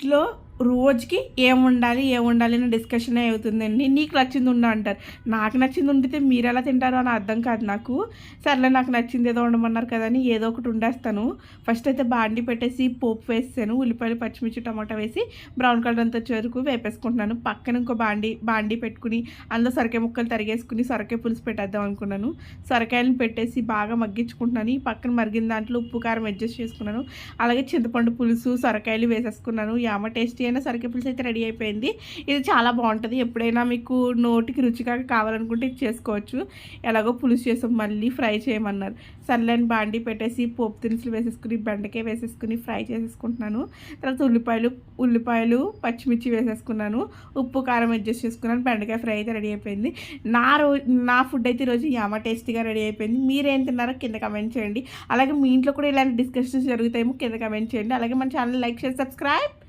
ఇంట్లో రోజుకి ఏం ఉండాలి ఏం ఉండాలి అని డిస్కషన్ అవుతుందండి. నీకు నచ్చింది ఉండ అంటారు. నాకు నచ్చింది ఉండితే మీరు ఎలా తింటారో అని అర్థం కాదు నాకు. సర్లే నాకు నచ్చింది ఏదో ఉండమన్నారు కదా అని ఏదో ఒకటి ఉండేస్తాను. ఫస్ట్ అయితే బాండి పెట్టేసి పోపు వేసాను ఉల్లిపాయలు పచ్చిమిర్చి టమాటా వేసి బ్రౌన్ కలర్ అంత చెరుకు వేపేసుకుంటున్నాను. పక్కన ఇంకో బాండి బాండి పెట్టుకుని అందులో సొరకాయ ముక్కలు తరిగేసుకుని సొరకాయ పులుసు పెట్టేద్దాం అనుకున్నాను. సొరకాయలను పెట్టేసి బాగా మగ్గించుకుంటున్నాను. ఈ పక్కన మరిగిన దాంట్లో ఉప్పు కారం అడ్జస్ట్ చేసుకున్నాను. అలాగే చింతపండు పులుసు సొరకాయలు వేసేసుకున్నాను. యామ టేస్టీ అయినా సరికే పులుసు అయితే రెడీ అయిపోయింది. ఇది చాలా బాగుంటుంది. ఎప్పుడైనా మీకు నోటికి రుచిగా కావాలనుకుంటే ఇది చేసుకోవచ్చు. ఎలాగో పులుసు చేసాం మళ్ళీ ఫ్రై చేయమన్నారు. సర్లేని బాండి పెట్టేసి పోపు దినుసులు వేసేసుకుని బెండకాయ వేసేసుకుని ఫ్రై చేసేసుకుంటున్నాను. తర్వాత ఉల్లిపాయలు ఉల్లిపాయలు పచ్చిమిర్చి వేసేసుకున్నాను. ఉప్పు కారం అడ్జస్ట్ చేసుకున్నాను. బెండకాయ ఫ్రై అయితే రెడీ అయిపోయింది. నా రోజు నా ఫుడ్ అయితే ఈరోజు యామ టేస్టీగా రెడీ అయిపోయింది. మీరేం తిన్నారో కింద కమెంట్ చేయండి. అలాగే మీ ఇంట్లో కూడా ఇలాంటి డిస్కషన్స్ జరుగుతాయేమో కింద కమెంట్ చేయండి. అలాగే మన ఛానల్ లైక్ చేసి సబ్స్క్రైబ్